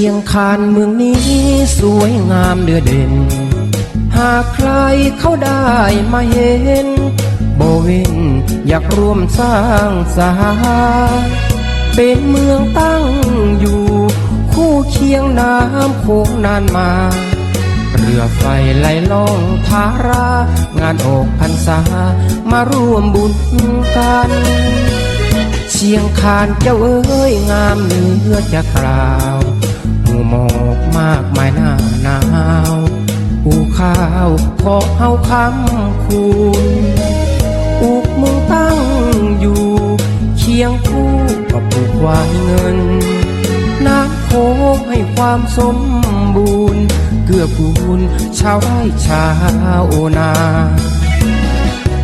ียงคานเมืองนี้สวยงามเดือเด่น หากใครเขาได้มาเห็น โบเวนอยากร่วมสร้างสาเป็นเมืองตั้งอยู่ คู่เคียงน้ำโขงนานมา เรือไฟไหลล่องทารา งานออกพรรษามาร่วมบุญกันเชียงคานเจ้าเอ้ยงามเหนือจะกล่าว หมู่หมอกมากมายหน้าหนาวปูข้าวขอเฮาคำคุณอุกมืองตั้งอยู่ เคียงคู่กับปลูกไว้เงินน้ำโขงให้ความสมบูรณ์ เกื้อกูลชาวไร่ชาวนา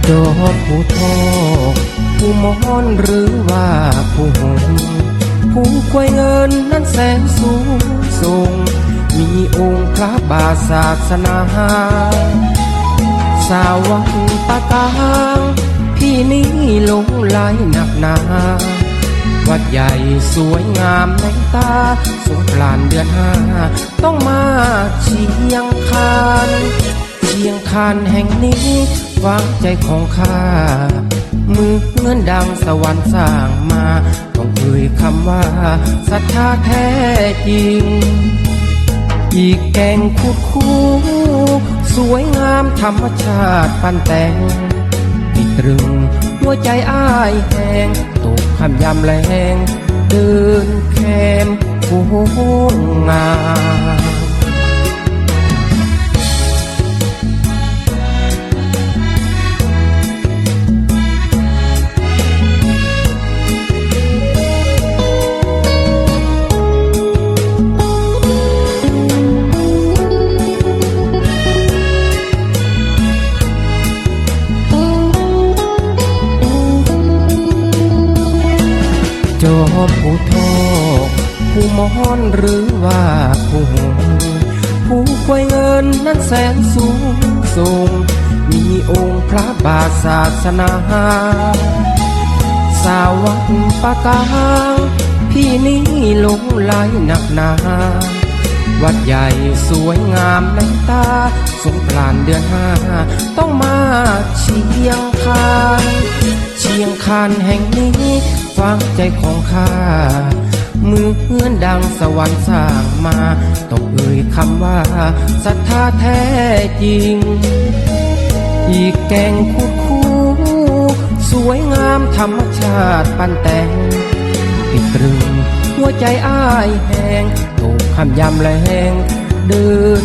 ดอกผู้ทอกผู้มอนหรือว่าผู้หงผู้ควยเงินนั้นแสนสูง ส่งมีองค์พระบาศาสนา สาวังปะตางพี่นี้หลงไหลหนักหนา วัดใหญ่สวยงามในตา สงกรานเดือนห้า ต้องมาเชียงคานเชียงคานแห่งนี้ฟังใจของข้า มือเงินดังสวรรค์สร้างมาต้องเอ่ยคำว่าศรัทธาแท้จริง อีกแกงคุดคู่สวยงามธรรมชาติปันแต่งติดตรึงหัวใจอ้ายแหงตกคำยำแรงเดิน อมผู้ทอกผู้มอนหรือว่าผู้หงผู้ควยเงินนั้นแสนสูงส่งมีองค์พระบาทศาสนา สาวังปะกางพี่นี้หลงไหลหนักหนา วัดใหญ่สวยงามในตา สงกรานเดือนห้า ต้องมาเชียงคาน ยงคานแห่งนี้ฟังใจของข้ามือเพื่อนดังสวรรค์สร้างมาต้องเอ่ยคำว่าศรัทธาแท้จริง อีกแกงคุดคู่สวยงามธรรมชาติปันแต่งติดตรึงหัวใจอ้ายแหงตกคำยำแรงเดิน